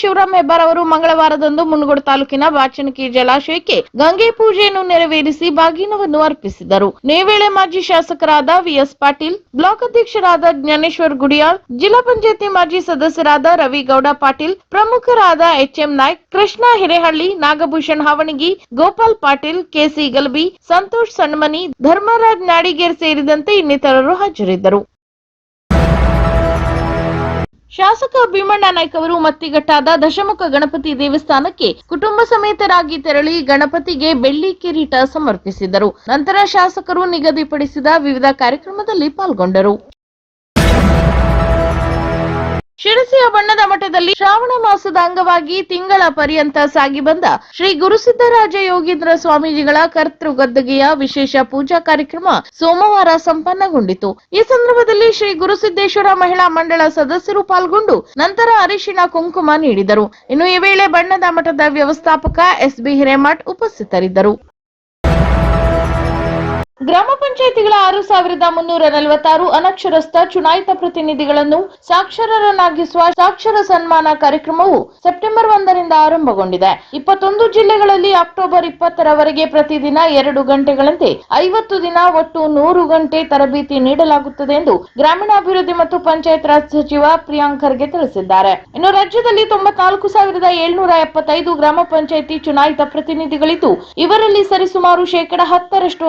ಶಿವರಾಮ್ ಹೆಬ್ಬಾರ್ ಅವರು ಮಂಗಳವಾರದಂದು ಮುನಗೋಡು ತಾಲೂಕಿನ ಬಾಚನಕಿ ಜಲಾಶಯಕ್ಕೆ ಗಂಗೆ ಪೂಜೆಯನ್ನು ನೆರವೇರಿಸಿ ಬಾಗಿನವನ್ನು ಅರ್ಪಿಸಿದರು. ನೇವೇಳೆ ಮಾಜಿ ಶಾಸಕರಾದ ವಿಎಸ್ ಪಾಟೀಲ್, ಬ್ಲಾಕ್ ಅಧ್ಯಕ್ಷರಾದ ಜ್ಞಾನೇಶ್ವರ್ ಗುಡಿಯಾಳ್, ಜಿಲ್ಲಾ ಪಂಚಾಯತಿ ಮಾಜಿ ಸದಸ್ಯರಾದ ರವಿಗೌಡ ಪಾಟೀಲ್, ಪ್ರಮುಖರಾದ ಎಚ್ಎಂ ನಾಯ್ಕ್, ಕೃಷ್ಣ ಹಿರೇಹಳ್ಳಿ, ನಾಗಭೂಷಣ್ ಹಾವಣಗಿ, ಗೋಪಾಲ್ ಪಾಟೀಲ್, ಕೆಸಿ ಗಲ್ಬಿ, ಸಂತೋಷ್ ಸಣ್ಮನಿ ಧರ್ಮರಾಜ್ ನಾಡಿಗೇರ್ ಸೇರಿದಂತೆ ಇನ್ನಿತರರು ಹಾಜರಿದ್ದರು. ಶಾಸಕ ಭೀಮಣ್ಣ ನಾಯ್ಕ ಅವರು ಮತ್ತಿಗಟ್ಟಾದ ದಶಮುಖ ಗಣಪತಿ ದೇವಸ್ಥಾನಕ್ಕೆ ಕುಟುಂಬ ಸಮೇತರಾಗಿ ತೆರಳಿ ಗಣಪತಿಗೆ ಬೆಳ್ಳಿ ಕಿರೀಟ ಸಮರ್ಪಿಸಿದರು. ನಂತರ ಶಾಸಕರು ನಿಗದಿಪಡಿಸಿದ ವಿವಿಧ ಕಾರ್ಯಕ್ರಮದಲ್ಲಿ ಪಾಲ್ಗೊಂಡರು. ಶಿರಸಿಯ ಬಣ್ಣದ ಮಠದಲ್ಲಿ ಶ್ರಾವಣ ಮಾಸದ ಅಂಗವಾಗಿ ತಿಂಗಳ ಪರ್ಯಂತ ಸಾಗಿ ಬಂದ ಶ್ರೀ ಗುರುಸಿದ್ದರಾಜ ಯೋಗೀಂದ್ರ ಸ್ವಾಮೀಜಿಗಳ ಕರ್ತೃ ಗದ್ದುಗೆಯ ವಿಶೇಷ ಪೂಜಾ ಕಾರ್ಯಕ್ರಮ ಸೋಮವಾರ ಸಂಪನ್ನಗೊಂಡಿತು. ಈ ಸಂದರ್ಭದಲ್ಲಿ ಶ್ರೀ ಗುರುಸಿದ್ದೇಶ್ವರ ಮಹಿಳಾ ಮಂಡಳ ಸದಸ್ಯರು ಪಾಲ್ಗೊಂಡು ನಂತರ ಅರಿಶಿಣ ಕುಂಕುಮ ನೀಡಿದರು. ಇನ್ನು ಈ ವೇಳೆ ಬಣ್ಣದ ಮಠದ ವ್ಯವಸ್ಥಾಪಕ ಎಸ್ಬಿ ಹಿರೇಮಠ್ ಉಪಸ್ಥಿತರಿದ್ದರು. ಗ್ರಾಮ ಪಂಚಾಯಿತಿಗಳ ಆರು ಸಾವಿರದ ಮುನ್ನೂರ ನಲವತ್ತಾರು ಅನಕ್ಷರಸ್ಥ ಚುನಾಯಿತ ಪ್ರತಿನಿಧಿಗಳನ್ನು ಸಾಕ್ಷರರನ್ನಾಗಿಸುವ ಸಾಕ್ಷರ ಸನ್ಮಾನ ಕಾರ್ಯಕ್ರಮವು ಸೆಪ್ಟೆಂಬರ್ ಒಂದರಿಂದ ಆರಂಭಗೊಂಡಿದೆ. ಇಪ್ಪತ್ತೊಂದು ಜಿಲ್ಲೆಗಳಲ್ಲಿ ಅಕ್ಟೋಬರ್ ಇಪ್ಪತ್ತರವರೆಗೆ ಪ್ರತಿದಿನ ಎರಡು ಗಂಟೆಗಳಂತೆ ಐವತ್ತು ದಿನ ಒಟ್ಟು ನೂರು ಗಂಟೆ ತರಬೇತಿ ನೀಡಲಾಗುತ್ತದೆ ಎಂದು ಗ್ರಾಮೀಣಾಭಿವೃದ್ಧಿ ಮತ್ತು ಪಂಚಾಯತ್ ರಾಜ್ ಸಚಿವ ಪ್ರಿಯಾಂಕ್ ಖರ್ಗೆ ತಿಳಿಸಿದ್ದಾರೆ. ಇನ್ನು ರಾಜ್ಯದಲ್ಲಿ ತೊಂಬತ್ನಾಲ್ಕು ಸಾವಿರದ ಏಳ್ನೂರ ಎಪ್ಪತ್ತೈದು ಗ್ರಾಮ ಪಂಚಾಯಿತಿ ಚುನಾಯಿತ ಪ್ರತಿನಿಧಿಗಳಿದ್ದು, ಇವರಲ್ಲಿ ಸರಿಸುಮಾರು ಶೇಕಡ ಹತ್ತರಷ್ಟು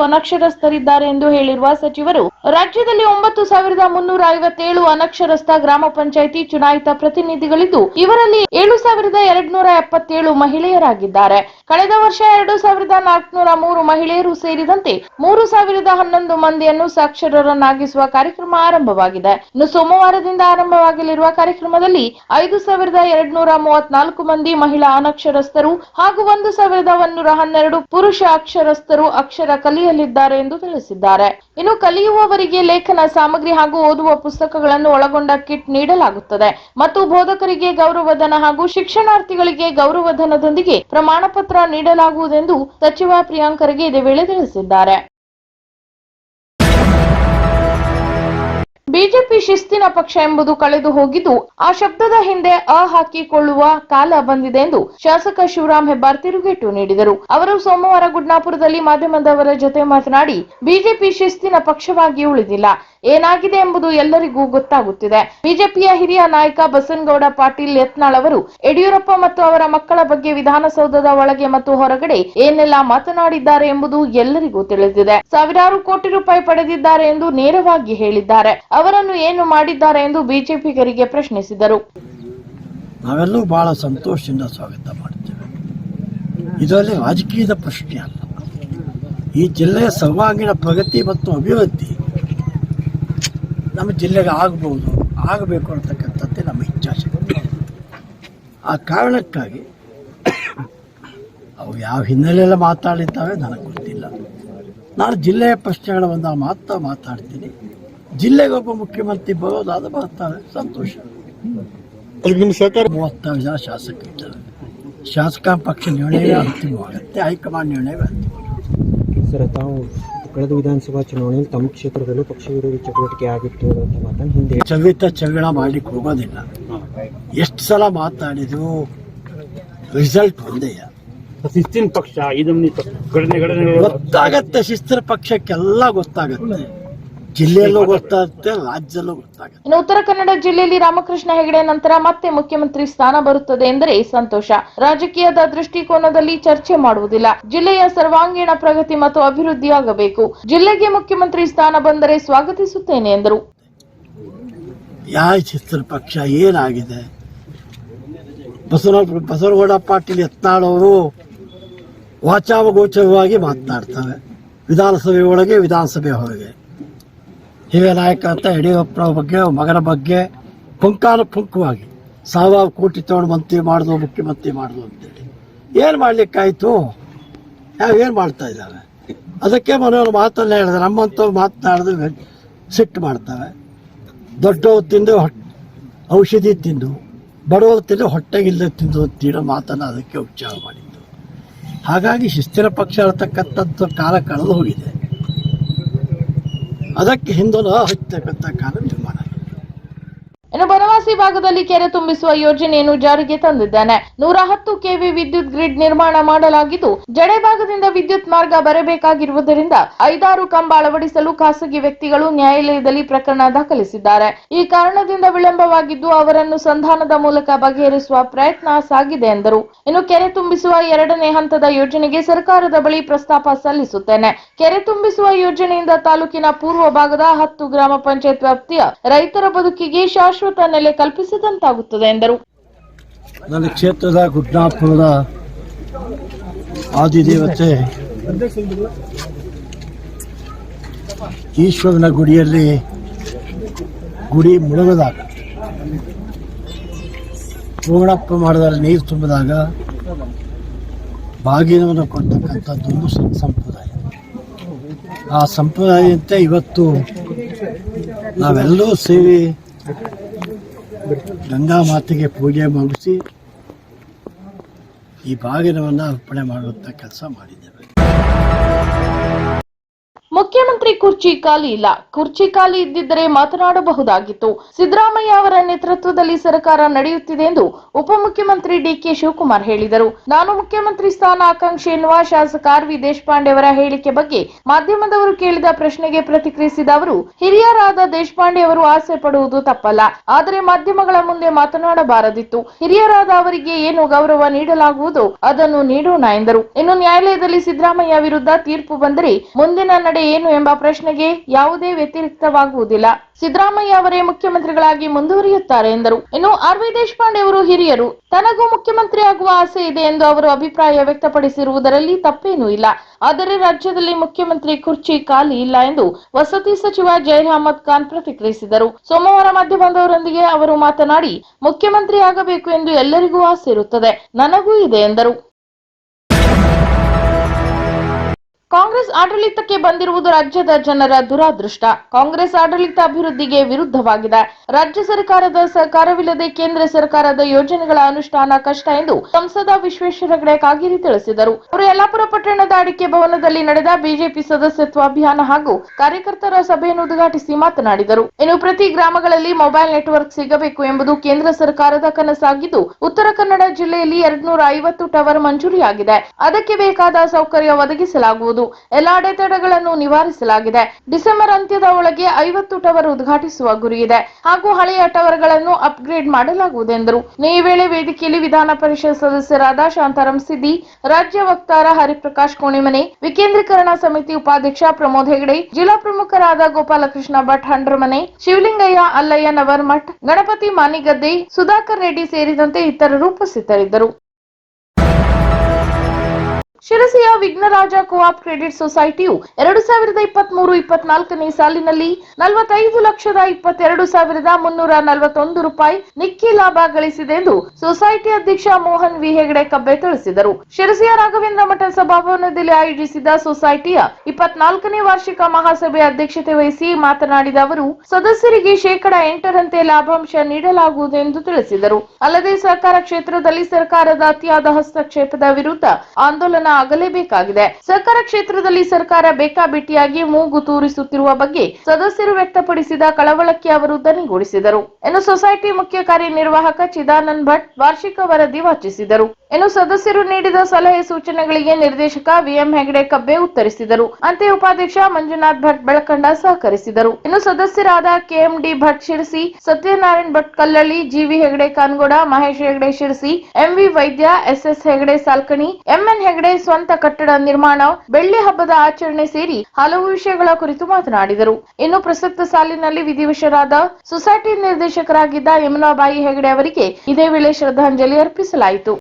ಅನಕ್ಷರಸ್ಥರಿದ್ದಾರೆ ಎಂದು ಹೇಳಿರುವ ಸಚಿವರು ರಾಜ್ಯದಲ್ಲಿ ಒಂಬತ್ತು ಸಾವಿರದ ಮುನ್ನೂರ ಐವತ್ತೇಳು ಅನಕ್ಷರಸ್ಥ ಗ್ರಾಮ ಪಂಚಾಯಿತಿ ಚುನಾಯಿತ ಪ್ರತಿನಿಧಿಗಳಿದ್ದು, ಇವರಲ್ಲಿ ಏಳು ಸಾವಿರದ ಎರಡ್ನೂರ ಎಪ್ಪತ್ತೇಳು ಮಹಿಳೆಯರಾಗಿದ್ದಾರೆ. ಕಳೆದ ವರ್ಷ ಎರಡು ಸಾವಿರದ ನಾಲ್ಕುನೂರ ಮೂರು ಮಹಿಳೆಯರು ಸೇರಿದಂತೆ ಮೂರು ಸಾವಿರದ ಹನ್ನೊಂದು ಮಂದಿಯನ್ನು ಸಾಕ್ಷರರನ್ನಾಗಿಸುವ ಕಾರ್ಯಕ್ರಮ ಆರಂಭವಾಗಿದೆ. ಇನ್ನು ಸೋಮವಾರದಿಂದ ಆರಂಭವಾಗಲಿರುವ ಕಾರ್ಯಕ್ರಮದಲ್ಲಿ ಐದು ಸಾವಿರದ ಎರಡ್ನೂರ ಮೂವತ್ನಾಲ್ಕು ಮಂದಿ ಮಹಿಳಾ ಅನಕ್ಷರಸ್ಥರು ಹಾಗೂ ಒಂದು ಸಾವಿರದ ಒಂದೂರ ಹನ್ನೆರಡು ಪುರುಷ ಅಕ್ಷರಸ್ಥರು ಅಕ್ಷರ ಕಲಿಯಲಿದ್ದಾರೆ ಎಂದು ತಿಳಿಸಿದ್ದಾರೆ. ಇನ್ನು ಕಲಿಯುವವರಿಗೆ ಲೇಖನ, ಸಾಮಗ್ರಿ ಹಾಗೂ ಓದುವ ಪುಸ್ತಕಗಳನ್ನು ಒಳಗೊಂಡ ಕಿಟ್ ನೀಡಲಾಗುತ್ತದೆ. ಮತ್ತು ಬೋಧಕರಿಗೆ ಗೌರವಧನ ಹಾಗೂ ಶಿಕ್ಷಣಾರ್ಥಿಗಳಿಗೆ ಗೌರವಧನದೊಂದಿಗೆ ಪ್ರಮಾಣ ಪತ್ರ ನೀಡಲಾಗುವುದೆಂದು ಸಚಿವ ಪ್ರಿಯಾಂಕ್ ಖರ್ಗೆ ಇದೇ ವೇಳೆ ತಿಳಿಸಿದ್ದಾರೆ. ಬಿಜೆಪಿ ಶಿಸ್ತಿನ ಪಕ್ಷ ಎಂಬುದು ಕಳೆದು ಹೋಗಿದ್ದು, ಆ ಶಬ್ದದ ಹಿಂದೆ ಅ ಹಾಕಿಕೊಳ್ಳುವ ಕಾಲ ಬಂದಿದೆ ಎಂದು ಶಾಸಕ ಶಿವರಾಮ್ ಹೆಬ್ಬಾರ್ ತಿರುಗೇಟು ನೀಡಿದರು. ಅವರು ಸೋಮವಾರ ಗುಡ್ನಾಪುರದಲ್ಲಿ ಮಾಧ್ಯಮದವರ ಜೊತೆ ಮಾತನಾಡಿ, ಬಿಜೆಪಿ ಶಿಸ್ತಿನ ಪಕ್ಷವಾಗಿ ಉಳಿದಿಲ್ಲ. ಏನಾಗಿದೆ ಎಂಬುದು ಎಲ್ಲರಿಗೂ ಗೊತ್ತಾಗುತ್ತಿದೆ. ಬಿಜೆಪಿಯ ಹಿರಿಯ ನಾಯಕ ಬಸನಗೌಡ ಪಾಟೀಲ್ ಯತ್ನಾಳ್ ಅವರು ಯಡಿಯೂರಪ್ಪ ಮತ್ತು ಅವರ ಮಕ್ಕಳ ಬಗ್ಗೆ ವಿಧಾನಸೌಧದ ಒಳಗೆ ಮತ್ತು ಹೊರಗಡೆ ಏನೆಲ್ಲ ಮಾತನಾಡಿದ್ದಾರೆ ಎಂಬುದು ಎಲ್ಲರಿಗೂ ತಿಳಿದಿದೆ. ಸಾವಿರಾರು ಕೋಟಿ ರೂಪಾಯಿ ಪಡೆದಿದ್ದಾರೆ ಎಂದು ನೇರವಾಗಿ ಹೇಳಿದ್ದಾರೆ. ಅವರನ್ನು ಏನು ಮಾಡಿದ್ದಾರೆ ಎಂದು ಬಿಜೆಪಿಗರಿಗೆ ಪ್ರಶ್ನಿಸಿದರು. ನಾವೆಲ್ಲೂ ಬಹಳ ಸಂತೋಷದಿಂದ ಸ್ವಾಗತ ಮಾಡುತ್ತೇವೆ ಇದರಲ್ಲಿ ರಾಜಕೀಯದ ಪ್ರಶ್ನೆ ಅಲ್ಲ. ಈ ಜಿಲ್ಲೆಯ ಸರ್ವಾಂಗೀಣ ಪ್ರಗತಿ ಮತ್ತು ಅಭಿವೃದ್ಧಿ ನಮ್ಮ ಜಿಲ್ಲೆಗೆ ಆಗಬಹುದು ಆಗಬೇಕು ಅಂತಕ್ಕಂಥದ್ದೇ ನಮ್ಮ ಇಚ್ಛಾಶಕ್ತಿ. ಆ ಕಾರಣಕ್ಕಾಗಿ ಅವು ಯಾವ ಹಿನ್ನೆಲೆಯಲ್ಲಿ ಮಾತಾಡಿದ್ದಾವೆ ನನಗೆ ಗೊತ್ತಿಲ್ಲ. ನಾನು ಜಿಲ್ಲೆಯ ಪ್ರಶ್ನೆಗಳ ಒಂದು ಮಾತ್ರ ಮಾತಾಡ್ತೀನಿ. ಜಿಲ್ಲೆಗೆ ಒಬ್ಬ ಮುಖ್ಯಮಂತ್ರಿ ಬರೋದಾದ ಬರ್ತಾರೆ ಸಂತೋಷ. ಅದಕ್ಕೆ ನಿಮ್ಮ ಸಹಕಾರ? ಮೂವತ್ತಾರು ಜನ ಶಾಸಕರಿದ್ದಾರೆ ಶಾಸಕ ಪಕ್ಷ ನಿರ್ಣಯ ಅಂತಿಮವಾಗುತ್ತೆ ಹೈಕಮಾಂಡ್ ನಿರ್ಣಯ ಅಂತಿಮ ಸರ್ ತಾವು ಕಳೆದ ವಿಧಾನಸಭಾ ಚುನಾವಣೆಯಲ್ಲಿ ತಮ್ಮ ಕ್ಷೇತ್ರದಲ್ಲೂ ಪಕ್ಷ ವಿರೋಧಿ ಚಟುವಟಿಕೆ ಆಗಿತ್ತು ಅಂತ ಮಾತನ್ನು ಹಿಂದೆ ಚವಿತ ಚಗಳ ಮಾಡ್ಲಿಕ್ಕೆ ಹೋಗೋದಿಲ್ಲ. ಎಷ್ಟು ಸಲ ಮಾತಾಡಿದ್ರು ರಿಸಲ್ಟ್ ಒಂದೇ. ಶಿಸ್ತಿನ ಪಕ್ಷ ಇದನ್ನ ಗೊತ್ತಾಗತ್ತೆ ಶಿಸ್ತರ ಪಕ್ಷಕ್ಕೆಲ್ಲ ಗೊತ್ತಾಗತ್ತೆ. ಜಿಲ್ಲೆಯಲ್ಲೂ ಗೊತ್ತಾಗುತ್ತೆ ರಾಜ್ಯದಲ್ಲೂ ಗೊತ್ತಾಗುತ್ತೆ. ಇನ್ನು ಉತ್ತರ ಕನ್ನಡ ಜಿಲ್ಲೆಯಲ್ಲಿ ರಾಮಕೃಷ್ಣ ಹೆಗಡೆ ನಂತರ ಮತ್ತೆ ಮುಖ್ಯಮಂತ್ರಿ ಸ್ಥಾನ ಬರುತ್ತದೆ ಎಂದರೆ ಸಂತೋಷ. ರಾಜಕೀಯದ ದೃಷ್ಟಿಕೋನದಲ್ಲಿ ಚರ್ಚೆ ಮಾಡುವುದಿಲ್ಲ. ಜಿಲ್ಲೆಯ ಸರ್ವಾಂಗೀಣ ಪ್ರಗತಿ ಮತ್ತು ಅಭಿವೃದ್ಧಿಯಾಗಬೇಕು. ಜಿಲ್ಲೆಗೆ ಮುಖ್ಯಮಂತ್ರಿ ಸ್ಥಾನ ಬಂದರೆ ಸ್ವಾಗತಿಸುತ್ತೇನೆ ಎಂದರು. ಯಾವ ಚಿತ್ರ ಪಕ್ಷ ಏನಾಗಿದೆ? ಬಸವ ಬಸವನಗೌಡ ಪಾಟೀಲ್ ಯತ್ನಾಳವರು ವಾಚಾವಗೋಚರವಾಗಿ ಮಾತನಾಡ್ತಾರೆ. ವಿಧಾನಸಭೆ ಒಳಗೆ ವಿಧಾನಸಭೆ ಹೊರಗೆ. ಹಿರಿಯ ನಾಯಕ ಅಂತ ಯಡಿಯೂರಪ್ಪನ ಬಗ್ಗೆ, ಮಗನ ಬಗ್ಗೆ ಪುಂಖಾನುಪುಂಖವಾಗಿ ಸಾವಿರಾರು ಕೋಟಿ ತೊಗೊಂಡು ಮಂತ್ರಿ ಮಾಡಿದ್ರು, ಮುಖ್ಯಮಂತ್ರಿ ಮಾಡಿದ್ರು ಅಂತೇಳಿ. ಏನು ಮಾಡಲಿಕ್ಕಾಯಿತು? ಏನು ಮಾಡ್ತಾ ಇದ್ದಾವೆ ಅದಕ್ಕೆ ಮನೆಯವ್ರ ಮಾತನ್ನು ಹೇಳಿದ್ರೆ. ನಮ್ಮಂಥವ್ರು ಮಾತನಾಡಿದ್ರೆ ಸಿಟ್ಟು ಮಾಡ್ತವೆ ದೊಡ್ಡವ್ರು ತಿಂದು ಔಷಧಿ ತಿಂದು, ಬಡವರು ತಿಂದು ಹೊಟ್ಟೆಗಿಲ್ಲದೆ ತಿಂದು ಅಂತೀರೋ ಮಾತನ್ನು ಅದಕ್ಕೆ ಉಚ್ಚಾರ ಮಾಡಿದ್ದು. ಹಾಗಾಗಿ ಶಿಸ್ತಿನ ಪಕ್ಷ ಇರತಕ್ಕಂಥದ್ದು ಕಾಲ ಕಳೆದು ಹೋಗಿದೆ. ಅದಕ್ಕೆ ಹಿಂದೂ ಹಚ್ಚತಕ್ಕಂಥ ಕಾಲ ನಿರ್ಮಾಣ. ಇನ್ನು ಬನವಾಸಿ ಭಾಗದಲ್ಲಿ ಕೆರೆ ತುಂಬಿಸುವ ಯೋಜನೆಯನ್ನು ಜಾರಿಗೆ ತಂದಿದ್ದಾನೆ. ನೂರ ಹತ್ತು ಕೆವಿ ವಿದ್ಯುತ್ ಗ್ರಿಡ್ ನಿರ್ಮಾಣ ಮಾಡಲಾಗಿದ್ದು, ಜಡೆ ಭಾಗದಿಂದ ವಿದ್ಯುತ್ ಮಾರ್ಗ ಬರಬೇಕಾಗಿರುವುದರಿಂದ ಐದಾರು ಕಂಬ ಅಳವಡಿಸಲು ಖಾಸಗಿ ವ್ಯಕ್ತಿಗಳು ನ್ಯಾಯಾಲಯದಲ್ಲಿ ಪ್ರಕರಣ ದಾಖಲಿಸಿದ್ದಾರೆ. ಈ ಕಾರಣದಿಂದ ವಿಳಂಬವಾಗಿದ್ದು, ಅವರನ್ನು ಸಂಧಾನದ ಮೂಲಕ ಬಗೆಹರಿಸುವ ಪ್ರಯತ್ನ ಸಾಗಿದೆ ಎಂದರು. ಇನ್ನು ಕೆರೆ ತುಂಬಿಸುವ ಎರಡನೇ ಹಂತದ ಯೋಜನೆಗೆ ಸರ್ಕಾರದ ಬಳಿ ಪ್ರಸ್ತಾಪ ಸಲ್ಲಿಸುತ್ತೇನೆ. ಕೆರೆ ತುಂಬಿಸುವ ಯೋಜನೆಯಿಂದ ತಾಲೂಕಿನ ಪೂರ್ವ ಭಾಗದ ಹತ್ತು ಗ್ರಾಮ ಪಂಚಾಯತ್ ವ್ಯಾಪ್ತಿಯ ರೈತರ ಬದುಕಿಗೆ ಶಾಶ್ವತ ನೆಲೆ ಕಲ್ಪಿಸಿದಂತಾಗುತ್ತದೆ ಎಂದರು. ನನ್ನ ಕ್ಷೇತ್ರದ ಗುಡ್ನಾಪುರದ ಆದಿದೇವತೆ ಈಶ್ವರನ ಗುಡಿಯಲ್ಲಿ ಗುಡಿ ಮುಳುಗದಾಗ ಪೂರ್ಣಪ್ಪ ಮಾಡಿದಾಗ ನೀರು ತುಂಬಿದಾಗ ಬಾಗಿನವನ್ನು ಕೊಡ್ತಕ್ಕಂಥದ್ದೊಂದು ಸಂಪ್ರದಾಯ. ಆ ಸಂಪ್ರದಾಯದಂತೆ ಇವತ್ತು ನಾವೆಲ್ಲರೂ ಸೇರಿ ಗಂಗಾ ಮಾತೆಗೆ ಪೂಜೆ ಮುಗಿಸಿ ಈ ಬಾಗಿನವನ್ನು ಅರ್ಪಣೆ ಮಾಡುವಂಥ ಕೆಲಸ ಮಾಡಿದ್ದೇವೆ. ಮುಖ್ಯಮಂತ್ರಿ ಕುರ್ಚಿ ಖಾಲಿ ಇಲ್ಲ. ಕುರ್ಚಿ ಖಾಲಿ ಇದ್ದಿದ್ದರೆ ಮಾತನಾಡಬಹುದಾಗಿತ್ತು. ಸಿದ್ದರಾಮಯ್ಯ ಅವರ ನೇತೃತ್ವದಲ್ಲಿ ಸರ್ಕಾರ ನಡೆಯುತ್ತಿದೆ ಎಂದು ಉಪಮುಖ್ಯಮಂತ್ರಿ ಡಿಕೆ ಶಿವಕುಮಾರ್ ಹೇಳಿದರು. ನಾನು ಮುಖ್ಯಮಂತ್ರಿ ಸ್ಥಾನ ಆಕಾಂಕ್ಷಿ ಎನ್ನುವ ಶಾಸಕ ಆರ್ ವಿ ದೇಶಪಾಂಡೆ ಅವರ ಹೇಳಿಕೆ ಬಗ್ಗೆ ಮಾಧ್ಯಮದವರು ಕೇಳಿದ ಪ್ರಶ್ನೆಗೆ ಪ್ರತಿಕ್ರಿಯಿಸಿದ ಅವರು, ಹಿರಿಯರಾದ ದೇಶಪಾಂಡೆ ಅವರು ಆಸೆ ಪಡುವುದು ತಪ್ಪಲ್ಲ. ಆದರೆ ಮಾಧ್ಯಮಗಳ ಮುಂದೆ ಮಾತನಾಡಬಾರದಿತ್ತು. ಹಿರಿಯರಾದ ಅವರಿಗೆ ಏನು ಗೌರವ ನೀಡಲಾಗುವುದು ಅದನ್ನು ನೀಡೋಣ ಎಂದರು. ಇನ್ನು ನ್ಯಾಯಾಲಯದಲ್ಲಿ ಸಿದ್ದರಾಮಯ್ಯ ವಿರುದ್ಧ ತೀರ್ಪು ಬಂದರೆ ಮುಂದಿನ ನಡೆ ಏನು ಎಂಬ ಪ್ರಶ್ನೆಗೆ ಯಾವುದೇ ವ್ಯತಿರಿಕ್ತವಾಗುವುದಿಲ್ಲ. ಸಿದ್ದರಾಮಯ್ಯ ಅವರೇ ಮುಖ್ಯಮಂತ್ರಿಗಳಾಗಿ ಮುಂದುವರಿಯುತ್ತಾರೆ ಎಂದರು. ಇನ್ನು ಆರ್ ವಿ ದೇಶಪಾಂಡೆ ಅವರು ಹಿರಿಯರು. ತನಗೂ ಮುಖ್ಯಮಂತ್ರಿ ಆಗುವ ಆಸೆ ಇದೆ ಎಂದು ಅವರು ಅಭಿಪ್ರಾಯ ವ್ಯಕ್ತಪಡಿಸಿರುವುದರಲ್ಲಿ ತಪ್ಪೇನೂ ಇಲ್ಲ. ಆದರೆ ರಾಜ್ಯದಲ್ಲಿ ಮುಖ್ಯಮಂತ್ರಿ ಕುರ್ಚಿ ಖಾಲಿ ಇಲ್ಲ ಎಂದು ವಸತಿ ಸಚಿವ ಜೈರ್ ಅಹಮದ್ ಖಾನ್ ಪ್ರತಿಕ್ರಿಯಿಸಿದರು. ಸೋಮವಾರ ಮಾಧ್ಯಮದವರೊಂದಿಗೆ ಅವರು ಮಾತನಾಡಿ, ಮುಖ್ಯಮಂತ್ರಿ ಆಗಬೇಕು ಎಂದು ಎಲ್ಲರಿಗೂ ಆಸೆ ಇರುತ್ತದೆ. ನನಗೂ ಇದೆ ಎಂದರು. ಕಾಂಗ್ರೆಸ್ ಆಡಳಿತಕ್ಕೆ ಬಂದಿರುವುದು ರಾಜ್ಯದ ಜನರ ದುರಾದೃಷ್ಟ. ಕಾಂಗ್ರೆಸ್ ಆಡಳಿತ ಅಭಿವೃದ್ಧಿಗೆ ವಿರುದ್ಧವಾಗಿದೆ. ರಾಜ್ಯ ಸರ್ಕಾರದ ಸಹಕಾರವಿಲ್ಲದೆ ಕೇಂದ್ರ ಸರ್ಕಾರದ ಯೋಜನೆಗಳ ಅನುಷ್ಠಾನ ಕಷ್ಟ ಎಂದು ಸಂಸದ ವಿಶ್ವೇಶ್ವರ ಹೆಗಡೆ ಕಾಗೇರಿ ತಿಳಿಸಿದರು. ಅವರು ಯಲ್ಲಾಪುರ ಪಟ್ಟಣದ ಅಡಿಕೆ ಭವನದಲ್ಲಿ ನಡೆದ ಬಿಜೆಪಿ ಸದಸ್ಯತ್ವ ಅಭಿಯಾನ ಹಾಗೂ ಕಾರ್ಯಕರ್ತರ ಸಭೆಯನ್ನು ಉದ್ಘಾಟಿಸಿ ಮಾತನಾಡಿದರು. ಇನ್ನು ಪ್ರತಿ ಗ್ರಾಮಗಳಲ್ಲಿ ಮೊಬೈಲ್ ನೆಟ್ವರ್ಕ್ ಸಿಗಬೇಕು ಎಂಬುದು ಕೇಂದ್ರ ಸರ್ಕಾರದ ಕನಸಾಗಿದ್ದು, ಉತ್ತರ ಕನ್ನಡ ಜಿಲ್ಲೆಯಲ್ಲಿ ಎರಡ್ನೂರ ಐವತ್ತು ಟವರ್ ಮಂಜೂರಿಯಾಗಿದೆ. ಅದಕ್ಕೆ ಬೇಕಾದ ಸೌಕರ್ಯ ಒದಗಿಸಲಾಗುವುದು. ಎಲ್ಲಾ ಅಡೆತಡೆಗಳನ್ನು ನಿವಾರಿಸಲಾಗಿದೆ. ಡಿಸೆಂಬರ್ ಅಂತ್ಯದ ಒಳಗೆ ಐವತ್ತು ಟವರ್ ಉದ್ಘಾಟಿಸುವ ಗುರಿ ಇದೆ. ಹಾಗೂ ಹಳೆಯ ಟವರ್ಗಳನ್ನು ಅಪ್ಗ್ರೇಡ್ ಮಾಡಲಾಗುವುದೆಂದರು ಈ ವೇಳೆ ವೇದಿಕೆಯಲ್ಲಿ ವಿಧಾನ ಪರಿಷತ್ ಸದಸ್ಯರಾದ ಶಾಂತಾರಾಮ್ ಸಿದ್ದಿ, ರಾಜ್ಯ ವಕ್ತಾರ ಹರಿಪ್ರಕಾಶ್ ಕೋಣಿಮನೆ, ವಿಕೇಂದ್ರೀಕರಣ ಸಮಿತಿ ಉಪಾಧ್ಯಕ್ಷ ಪ್ರಮೋದ್ ಹೆಗಡೆ ಜಿಲ್ಲಾ ಪ್ರಮುಖರಾದ ಗೋಪಾಲಕೃಷ್ಣ ಭಟ್ ಹಂಡ್ರಮನೆ, ಶಿವಲಿಂಗಯ್ಯ ಅಲ್ಲಯ್ಯ ನವರ್ಮಠ್ ಗಣಪತಿ ಮಾನಿಗದ್ದೆ ಸುಧಾಕರ್ ರೆಡ್ಡಿ ಸೇರಿದಂತೆ ಇತರರು ಉಪಸ್ಥಿತರಿದ್ದರು. ಶಿರಸಿಯ ವಿಘ್ನರಾಜ ಕೋಆಪ್ ಕ್ರೆಡಿಟ್ ಸೊಸೈಟಿಯು ಎರಡು ಸಾವಿರದ ಇಪ್ಪತ್ಮೂರು ಇಪ್ಪತ್ನಾಲ್ಕನೇ ಸಾಲಿನಲ್ಲಿ ನಲವತ್ತೈದು ಲಕ್ಷದ ಇಪ್ಪತ್ತೆರಡು ಸಾವಿರದ ಮುನ್ನೂರ ನಲವತ್ತೊಂದು ರೂಪಾಯಿ ನಿಕ್ಕಿ ಲಾಭ ಗಳಿಸಿದೆ ಎಂದು ಸೊಸೈಟಿ ಅಧ್ಯಕ್ಷ ಮೋಹನ್ ವಿ. ಹೆಗಡೆ ಕಬ್ಬೆ ತಿಳಿಸಿದರು. ಶಿರಸಿಯ ರಾಘವೇಂದ್ರ ಮಠ ಸಭಾಭವನದಲ್ಲಿ ಆಯೋಜಿಸಿದ ಸೊಸೈಟಿಯ ಇಪ್ಪತ್ನಾಲ್ಕನೇ ವಾರ್ಷಿಕ ಮಹಾಸಭೆ ಅಧ್ಯಕ್ಷತೆ ವಹಿಸಿ ಮಾತನಾಡಿದ ಅವರು, ಸದಸ್ಯರಿಗೆ ಶೇಕಡ ಎಂಟರಂತೆ ಲಾಭಾಂಶ ನೀಡಲಾಗುವುದು ಎಂದು ತಿಳಿಸಿದರು. ಅಲ್ಲದೆ ಸಹಕಾರ ಕ್ಷೇತ್ರದಲ್ಲಿ ಸರ್ಕಾರದ ಅತಿಯಾದ ಹಸ್ತಕ್ಷೇಪದ ವಿರುದ್ಧ ಆಂದೋಲನ ಆಗಲೇಬೇಕಾಗಿದೆ. ಸಹಕಾರ ಕ್ಷೇತ್ರದಲ್ಲಿ ಸರ್ಕಾರ ಬೇಕಾಬಿಟ್ಟಿಯಾಗಿ ಮೂಗು ತೂರಿಸುತ್ತಿರುವ ಬಗ್ಗೆ ಸದಸ್ಯರು ವ್ಯಕ್ತಪಡಿಸಿದ ಕಳವಳಕ್ಕೆ ಅವರು ದನಿಗೂಡಿಸಿದರು. ಇನ್ನು ಸೊಸೈಟಿ ಮುಖ್ಯ ಕಾರ್ಯನಿರ್ವಾಹಕ ಚಿದಾನಂದ್ ಭಟ್ ವಾರ್ಷಿಕ ವರದಿ ವಾಚಿಸಿದರು. ಇನ್ನು ಸದಸ್ಯರು ನೀಡಿದ ಸಲಹೆ ಸೂಚನೆಗಳಿಗೆ ನಿರ್ದೇಶಕ ವಿಎಂ ಹೆಗಡೆ ಕಬ್ಬೆ ಉತ್ತರಿಸಿದರು. ಅಂತೆ ಉಪಾಧ್ಯಕ್ಷ ಮಂಜುನಾಥ್ ಭಟ್ ಬೆಳಕಂಡ ಸಹಕರಿಸಿದರು. ಇನ್ನು ಸದಸ್ಯರಾದ KMD Bhat Sirsi, Satyanarayan Bhat Kallalli, GV Hegde Kangod, Mahesh Hegde Sirsi, MV Vaidya, SS Hegde Salkani, MN Hegde ಸ್ವಂತ ಕಟ್ಟಡ ನಿರ್ಮಾಣ, ಬೆಳ್ಳಿ ಹಬ್ಬದ ಆಚರಣೆ ಸೇರಿ ಹಲವು ವಿಷಯಗಳ ಕುರಿತು ಮಾತನಾಡಿದರು. ಇನ್ನು ಪ್ರಸಕ್ತ ಸಾಲಿನಲ್ಲಿ ವಿಧಿವಶರಾದ ಸೊಸೈಟಿ ನಿರ್ದೇಶಕರಾಗಿದ್ದ ಯಮುನಾಬಾಯಿ ಹೆಗಡೆ ಅವರಿಗೆ ಇದೇ ವೇಳೆ ಶ್ರದ್ಧಾಂಜಲಿ ಅರ್ಪಿಸಲಾಯಿತು.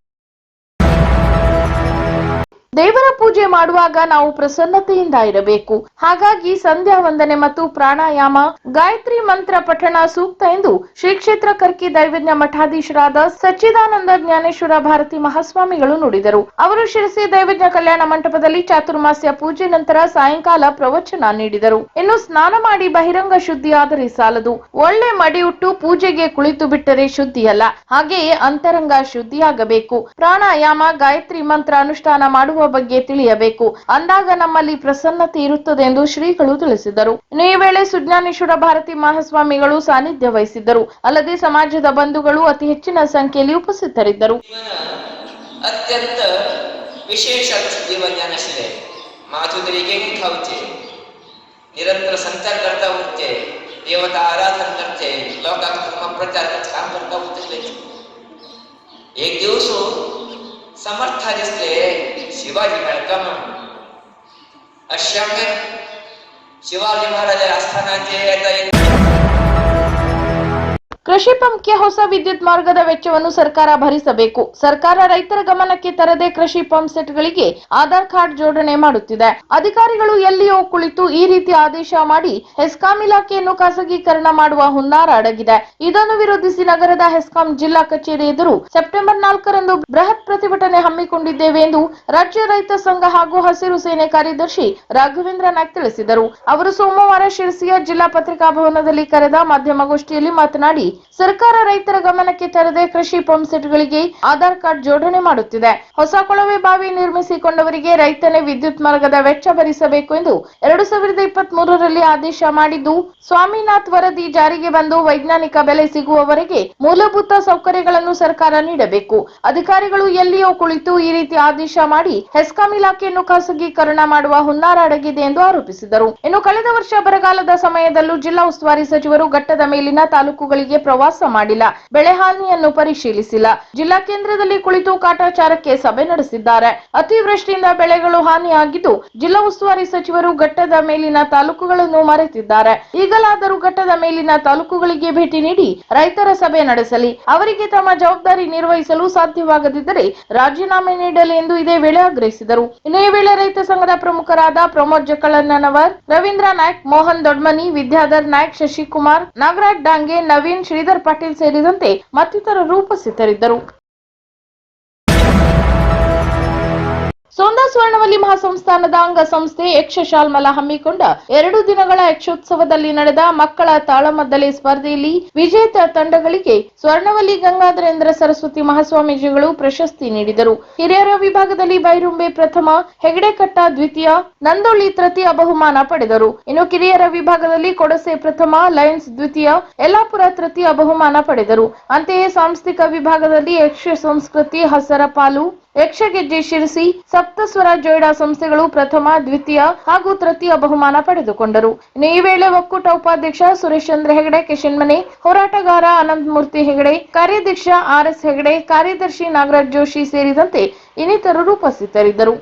ದೇವರ ಪೂಜೆ ಮಾಡುವಾಗ ನಾವು ಪ್ರಸನ್ನತೆಯಿಂದ ಇರಬೇಕು. ಹಾಗಾಗಿ ಸಂಧ್ಯಾ ವಂದನೆ ಮತ್ತು ಪ್ರಾಣಾಯಾಮ, ಗಾಯತ್ರಿ ಮಂತ್ರ ಪಠಣ ಸೂಕ್ತ ಎಂದು ಶ್ರೀ ಕ್ಷೇತ್ರ ಕರ್ಕಿ ದೈವಜ್ಞ ಮಠಾಧೀಶರಾದ ಸಚ್ಚಿದಾನಂದ ಜ್ಞಾನೇಶ್ವರ ಭಾರತಿ ಮಹಾಸ್ವಾಮಿಗಳು ನುಡಿದರು. ಅವರು ಶಿರಸಿ ದೈವಜ್ಞ ಕಲ್ಯಾಣ ಮಂಟಪದಲ್ಲಿ ಚಾತುರ್ಮಾಸ್ಯ ಪೂಜೆ ನಂತರ ಸಾಯಂಕಾಲ ಪ್ರವಚನ ನೀಡಿದರು. ಇನ್ನು ಸ್ನಾನ ಮಾಡಿ ಬಹಿರಂಗ ಶುದ್ಧಿ ಆದರೆ ಸಾಲದು. ಒಳ್ಳೆ ಮಡಿಯುಟ್ಟು ಪೂಜೆಗೆ ಕುಳಿತು ಬಿಟ್ಟರೆ ಶುದ್ಧಿಯಲ್ಲ. ಹಾಗೆಯೇ ಅಂತರಂಗ ಶುದ್ಧಿಯಾಗಬೇಕು. ಪ್ರಾಣಾಯಾಮ, ಗಾಯತ್ರಿ ಮಂತ್ರ ಅನುಷ್ಠಾನ ಮಾಡುವ ಮಾಡುವ ಬಗ್ಗೆ ತಿಳಿಯಬೇಕು ಅಂದಾಗ ನಮ್ಮಲ್ಲಿ ಪ್ರಸನ್ನತೆ ಇರುತ್ತದೆ ಎಂದು ಶ್ರೀಗಳು ತಿಳಿಸಿದರು ಇನ್ನು ಈ ವೇಳೆ ಸುಜ್ಞಾನೇಶ್ವರ ಭಾರತಿ ಮಹಾಸ್ವಾಮಿಗಳು ಸಾನ್ನಿಧ್ಯ ವಹಿಸಿದ್ದರು ಅಲ್ಲದೆ ಸಮಾಜದ ಬಂಧುಗಳು ಅತಿ ಹೆಚ್ಚಿನ ಸಂಖ್ಯೆಯಲ್ಲಿ ಉಪಸ್ಥಿತರಿದ್ದರು अत्यंत विशेष असं जीवनज्ञान आशिल्लें माधुरी गेम खावचे निरंतर संचार करता उरचे देवता आराधन करचे लोकांक धर्म प्रचार करचे काम करता उरतले एक दिवस समर्थ दिसले शिवाजी मेळका म्हणून अश्यामे शिवाजी महाराज आस्थानाचे येता एक ಕೃಷಿ ಪಂಪ್ಗೆ ಹೊಸ ವಿದ್ಯುತ್ ಮಾರ್ಗದ ವೆಚ್ಚವನ್ನು ಸರ್ಕಾರ ಭರಿಸಬೇಕು. ಸರ್ಕಾರ ರೈತರ ಗಮನಕ್ಕೆ ತರದೆ ಕೃಷಿ ಪಂಪ್ ಸೆಟ್ಗಳಿಗೆ ಆಧಾರ್ ಕಾರ್ಡ್ ಜೋಡಣೆ ಮಾಡುತ್ತಿದೆ. ಅಧಿಕಾರಿಗಳು ಎಲ್ಲಿಯೋ ಕುಳಿತು ಈ ರೀತಿ ಆದೇಶ ಮಾಡಿ ಹೆಸ್ಕಾಂ ಇಲಾಖೆಯನ್ನು ಖಾಸಗೀಕರಣ ಮಾಡುವ ಹುನ್ನಾರ ಅಡಗಿದೆ. ಇದನ್ನು ವಿರೋಧಿಸಿ ನಗರದ ಹೆಸ್ಕಾಂ ಜಿಲ್ಲಾ ಕಚೇರಿ ಎದುರು ಸೆಪ್ಟೆಂಬರ್ ನಾಲ್ಕರಂದು ಬೃಹತ್ ಪ್ರತಿಭಟನೆ ಹಮ್ಮಿಕೊಂಡಿದ್ದೇವೆ ಎಂದು ರಾಜ್ಯ ರೈತ ಸಂಘ ಹಾಗೂ ಹಸಿರು ಸೇನೆ ಕಾರ್ಯದರ್ಶಿ ರಾಘವೇಂದ್ರ ನಾಯ್ಕ್ ತಿಳಿಸಿದರು. ಅವರು ಸೋಮವಾರ ಶಿರಸಿಯ ಜಿಲ್ಲಾ ಪತ್ರಿಕಾ ಭವನದಲ್ಲಿ ಕರೆದ ಮಾಧ್ಯಮಗೋಷ್ಠಿಯಲ್ಲಿ ಮಾತನಾಡಿ ಸರ್ಕಾರ ರೈತರ ಗಮನಕ್ಕೆ ತರದೆ ಕೃಷಿ ಪಂಪ್ ಆಧಾರ್ ಕಾರ್ಡ್ ಜೋಡಣೆ ಮಾಡುತ್ತಿದೆ. ಹೊಸ ಕೊಳವೆ ಬಾವಿ ನಿರ್ಮಿಸಿಕೊಂಡವರಿಗೆ ರೈತನೇ ವಿದ್ಯುತ್ ಮಾರ್ಗದ ವೆಚ್ಚ ಭರಿಸಬೇಕು ಎಂದು ಎರಡು ಸಾವಿರದ ಇಪ್ಪತ್ತ್ ಮೂರರಲ್ಲಿ ಆದೇಶ ಮಾಡಿದ್ದು, ಸ್ವಾಮಿನಾಥ್ ವರದಿ ಜಾರಿಗೆ ಬಂದು ವೈಜ್ಞಾನಿಕ ಬೆಲೆ ಸಿಗುವವರೆಗೆ ಮೂಲಭೂತ ಸೌಕರ್ಯಗಳನ್ನು ಸರ್ಕಾರ ನೀಡಬೇಕು. ಅಧಿಕಾರಿಗಳು ಎಲ್ಲಿಯೋ ಕುಳಿತು ಈ ರೀತಿ ಆದೇಶ ಮಾಡಿ ಹೆಸ್ಕಾಂ ಇಲಾಖೆಯನ್ನು ಖಾಸಗೀಕರಣ ಮಾಡುವ ಹುನ್ನಾರ ಅಡಗಿದೆ ಎಂದು ಆರೋಪಿಸಿದರು. ಇನ್ನು ಕಳೆದ ವರ್ಷ ಬರಗಾಲದ ಸಮಯದಲ್ಲೂ ಜಿಲ್ಲಾ ಉಸ್ತುವಾರಿ ಸಚಿವರು ಘಟ್ಟದ ಮೇಲಿನ ತಾಲೂಕುಗಳಿಗೆ ಪ್ರವಾಸ ಮಾಡಿಲ್ಲ. ಬೆಳೆ ಹಾನಿಯನ್ನು ಪರಿಶೀಲಿಸಿಲ್ಲ. ಜಿಲ್ಲಾ ಕೇಂದ್ರದಲ್ಲಿ ಕುಳಿತು ಕಾಟಾಚಾರಕ್ಕೆ ಸಭೆ ನಡೆಸಿದ್ದಾರೆ. ಅತಿವೃಷ್ಟಿಯಿಂದ ಬೆಳೆಗಳು ಹಾನಿಯಾಗಿದ್ದು, ಜಿಲ್ಲಾ ಉಸ್ತುವಾರಿ ಸಚಿವರು ಘಟ್ಟದ ಮೇಲಿನ ತಾಲೂಕುಗಳನ್ನು ಮರೆತಿದ್ದಾರೆ. ಈಗಲಾದರೂ ಘಟ್ಟದ ಮೇಲಿನ ತಾಲೂಕುಗಳಿಗೆ ಭೇಟಿ ನೀಡಿ ರೈತರ ಸಭೆ ನಡೆಸಲಿ. ಅವರಿಗೆ ತಮ್ಮ ಜವಾಬ್ದಾರಿ ನಿರ್ವಹಿಸಲು ಸಾಧ್ಯವಾಗದಿದ್ದರೆ ರಾಜೀನಾಮೆ ನೀಡಲಿ ಎಂದು ಇದೇ ವೇಳೆ ಆಗ್ರಹಿಸಿದರು. ಇದೇ ವೇಳೆ ರೈತ ಸಂಘದ ಪ್ರಮುಖರಾದ ಪ್ರಮೋದ್ ಜಕ್ಕಳಣ್ಣನವರ್, ರವೀಂದ್ರ ನಾಯ್ಕ್, ಮೋಹನ್ ದೊಡ್ಮನಿ, ವಿದ್ಯಾಧರ್ ನಾಯ್ಕ್, ಶಶಿಕುಮಾರ್, ನಾಗರಾಜ್ ಡಾಂಗೆ, ನವೀನ್ ಶ್ರೀಧರ್ ಪಾಟೀಲ್ ಸೇರಿದಂತೆ ಮತ್ತಿತರರು ಉಪಸ್ಥಿತರಿದ್ದರು. ಸೋಂದಾ ಸ್ವರ್ಣವಲ್ಲಿ ಮಹಾಸಂಸ್ಥಾನದ ಅಂಗಸಂಸ್ಥೆ ಯಕ್ಷಶಾಲ್ಮಲ ಹಮ್ಮಿಕೊಂಡ ಎರಡು ದಿನಗಳ ಯಕ್ಷೋತ್ಸವದಲ್ಲಿ ನಡೆದ ಮಕ್ಕಳ ತಾಳಮದ್ದಲೆ ಸ್ಪರ್ಧೆಯಲ್ಲಿ ವಿಜೇತ ತಂಡಗಳಿಗೆ ಸ್ವರ್ಣವಲ್ಲಿ ಗಂಗಾಧರೇಂದ್ರ ಸರಸ್ವತಿ ಮಹಾಸ್ವಾಮೀಜಿಗಳು ಪ್ರಶಸ್ತಿ ನೀಡಿದರು. ಹಿರಿಯರ ವಿಭಾಗದಲ್ಲಿ ಬೈರುಂಬೆ ಪ್ರಥಮ, ಹೆಗಡೆಕಟ್ಟ ದ್ವಿತೀಯ ನಂದೊಳ್ಳಿ ತೃತೀಯ ಬಹುಮಾನ ಪಡೆದರು. ಇನ್ನು ಕಿರಿಯರ ವಿಭಾಗದಲ್ಲಿ ಕೊಡಸೆ ಪ್ರಥಮ, ಲಯನ್ಸ್ ದ್ವಿತೀಯ, ಯಲ್ಲಾಪುರ ತೃತೀಯ ಬಹುಮಾನ ಪಡೆದರು. ಅಂತೆಯೇ ಸಾಂಸ್ಥಿಕ ವಿಭಾಗದಲ್ಲಿ ಯಕ್ಷ ಸಂಸ್ಕೃತಿ ಹಸರ ಪಾಲು ಯಕ್ಷಗೆಜ್ಜೆ ಶಿರಸಿ ಸಪ್ತಸ್ವರ ಜೋಯಿಡಾ ಸಂಸ್ಥೆಗಳು ಪ್ರಥಮ, ದ್ವಿತೀಯ ಹಾಗೂ ತೃತೀಯ ಬಹುಮಾನ ಪಡೆದುಕೊಂಡರು. ಈ ವೇಳೆ ಒಕ್ಕೂಟ ಉಪಾಧ್ಯಕ್ಷ ಸುರೇಶ್ ಚಂದ್ರ ಹೆಗಡೆ ಕಿಶನ್ಮನೆ ಹೋರಾಟಗಾರ ಅನಂತಮೂರ್ತಿ ಹೆಗಡೆ, ಕಾರ್ಯಾಧ್ಯಕ್ಷ ಆರ್ ಎಸ್ ಹೆಗಡೆ, ಕಾರ್ಯದರ್ಶಿ ನಾಗರಾಜ್ ಜೋಶಿ ಸೇರಿದಂತೆ ಇನ್ನಿತರರು ಉಪಸ್ಥಿತರಿದ್ದರು.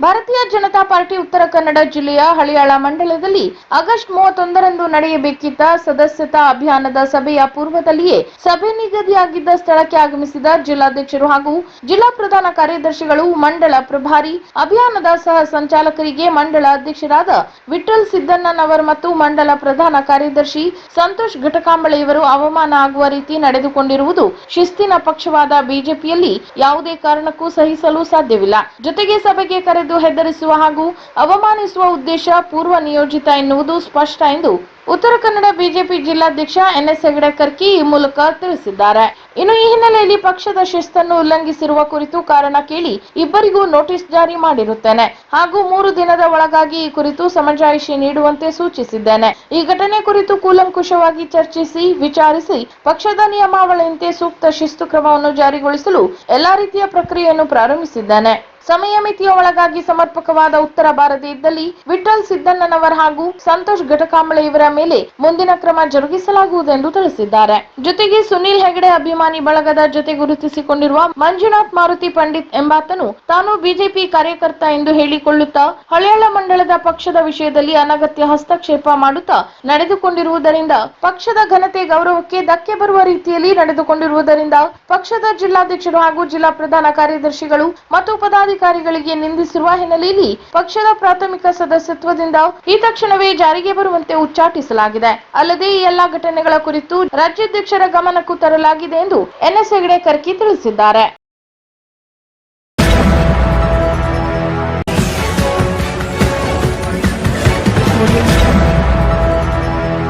ಭಾರತೀಯ ಜನತಾ ಪಾರ್ಟಿ ಉತ್ತರ ಕನ್ನಡ ಜಿಲ್ಲೆಯ ಹಳಿಯಾಳ ಮಂಡಲದಲ್ಲಿ ಆಗಸ್ಟ್ ಮೂವತ್ತೊಂದರಂದು ನಡೆಯಬೇಕಿದ್ದ ಸದಸ್ಯತಾ ಅಭಿಯಾನದ ಸಭೆಯ ಪೂರ್ವದಲ್ಲಿಯೇ ಸಭೆ ನಿಗದಿಯಾಗಿದ್ದ ಸ್ಥಳಕ್ಕೆ ಆಗಮಿಸಿದ ಜಿಲ್ಲಾಧ್ಯಕ್ಷರು ಹಾಗೂ ಜಿಲ್ಲಾ ಪ್ರಧಾನ ಕಾರ್ಯದರ್ಶಿಗಳು ಮಂಡಳ ಪ್ರಭಾರಿ. ಅಭಿಯಾನದ ಸಹ ಸಂಚಾಲಕರಿಗೆ ಮಂಡಳ ಅಧ್ಯಕ್ಷರಾದ ವಿಠಲ್ ಸಿದ್ದಣ್ಣನವರ್ ಮತ್ತು ಮಂಡಲ ಪ್ರಧಾನ ಕಾರ್ಯದರ್ಶಿ ಸಂತೋಷ್ ಘಟಕಾಂಬಳೆಯವರು ಅವಮಾನ ಆಗುವ ರೀತಿ ನಡೆದುಕೊಂಡಿರುವುದು ಶಿಸ್ತಿನ ಪಕ್ಷವಾದ ಬಿಜೆಪಿಯಲ್ಲಿ ಯಾವುದೇ ಕಾರಣಕ್ಕೂ ಸಹಿಸಲು ಸಾಧ್ಯವಿಲ್ಲ. ಜೊತೆಗೆ ಸಭೆಗೆ ಕರೆದು ಹೆದರಿಸುವ ಹಾಗೂ ಅವಮಾನಿಸುವ ಉದ್ದೇಶ ಪೂರ್ವ ನಿಯೋಜಿತ ಎನ್ನುವುದು ಸ್ಪಷ್ಟ ಎಂದು ಉತ್ತರ ಕನ್ನಡ ಬಿಜೆಪಿ ಜಿಲ್ಲಾಧ್ಯಕ್ಷ ಎನ್ಎಸ್ ಹೆಗಡೆ ಕರ್ಕಿ ಈ ಮೂಲಕ ತಿಳಿಸಿದ್ದಾರೆ. ಇನ್ನು ಈ ಹಿನ್ನೆಲೆಯಲ್ಲಿ ಪಕ್ಷದ ಶಿಸ್ತನ್ನು ಉಲ್ಲಂಘಿಸಿರುವ ಕುರಿತು ಕಾರಣ ಕೇಳಿ ಇಬ್ಬರಿಗೂ ನೋಟಿಸ್ ಜಾರಿ ಮಾಡಿರುತ್ತೇನೆ. ಹಾಗೂ ಮೂರು ದಿನದ ಒಳಗಾಗಿ ಈ ಕುರಿತು ಸಮಜಾಯಿಷಿ ನೀಡುವಂತೆ ಸೂಚಿಸಿದ್ದೇನೆ. ಈ ಘಟನೆ ಕುರಿತು ಕೂಲಂಕುಷವಾಗಿ ಚರ್ಚಿಸಿ, ವಿಚಾರಿಸಿ, ಪಕ್ಷದ ನಿಯಮಾವಳಿಯಂತೆ ಸೂಕ್ತ ಶಿಸ್ತು ಕ್ರಮವನ್ನು ಜಾರಿಗೊಳಿಸಲು ಎಲ್ಲಾ ರೀತಿಯ ಪ್ರಕ್ರಿಯೆಯನ್ನು ಪ್ರಾರಂಭಿಸಿದ್ದೇನೆ. ಸಮಯ ಮಿತಿಯ ಒಳಗಾಗಿ ಸಮರ್ಪಕವಾದ ಉತ್ತರ ಬಾರದೇ ಇದ್ದಲ್ಲಿ ವಿಠಲ್ ಸಿದ್ದಣ್ಣನವರ್ ಹಾಗೂ ಸಂತೋಷ್ ಘಟಕಾಂಬಳೆ ಇವರ ಮೇಲೆ ಮುಂದಿನ ಕ್ರಮ ಜರುಗಿಸಲಾಗುವುದು ಎಂದು ತಿಳಿಸಿದ್ದಾರೆ. ಜೊತೆಗೆ ಸುನೀಲ್ ಹೆಗಡೆ ಅಭಿಮಾನಿ ಬಳಗದ ಜೊತೆ ಗುರುತಿಸಿಕೊಂಡಿರುವ ಮಂಜುನಾಥ್ ಮಾರುತಿ ಪಂಡಿತ್ ಎಂಬಾತನು ತಾನು ಬಿಜೆಪಿ ಕಾರ್ಯಕರ್ತ ಎಂದು ಹೇಳಿಕೊಳ್ಳುತ್ತಾ ಹಳೆಯಳ ಮಂಡಳದ ಪಕ್ಷದ ವಿಷಯದಲ್ಲಿ ಅನಗತ್ಯ ಹಸ್ತಕ್ಷೇಪ ಮಾಡುತ್ತಾ ನಡೆದುಕೊಂಡಿರುವುದರಿಂದ ಪಕ್ಷದ ಘನತೆ ಗೌರವಕ್ಕೆ ಧಕ್ಕೆ ಬರುವ ರೀತಿಯಲ್ಲಿ ನಡೆದುಕೊಂಡಿರುವುದರಿಂದ ಪಕ್ಷದ ಜಿಲ್ಲಾಧ್ಯಕ್ಷರು ಹಾಗೂ ಜಿಲ್ಲಾ ಪ್ರಧಾನ ಕಾರ್ಯದರ್ಶಿಗಳು ಮತ್ತು ಪದಾಧಿಕಾರಿಗಳಿಗೆ ನಿಂದಿಸಿರುವ ಹಿನ್ನೆಲೆಯಲ್ಲಿ ಪಕ್ಷದ ಪ್ರಾಥಮಿಕ ಸದಸ್ಯತ್ವದಿಂದ ಈ ತಕ್ಷಣವೇ ಜಾರಿಗೆ ಬರುವಂತೆ ಉಚ್ಚಾಟಿಸಲಾಗಿದೆ. ಅಲ್ಲದೆ ಈ ಎಲ್ಲಾ ಘಟನೆಗಳ ಕುರಿತು ರಾಜ್ಯಾಧ್ಯಕ್ಷರ ಗಮನಕ್ಕೂ ತರಲಾಗಿದೆ ಎಂದು ಎನ್ಎಸ್ ಹೆಗಡೆ ಕರ್ಕಿ ತಿಳಿಸಿದ್ದಾರೆ.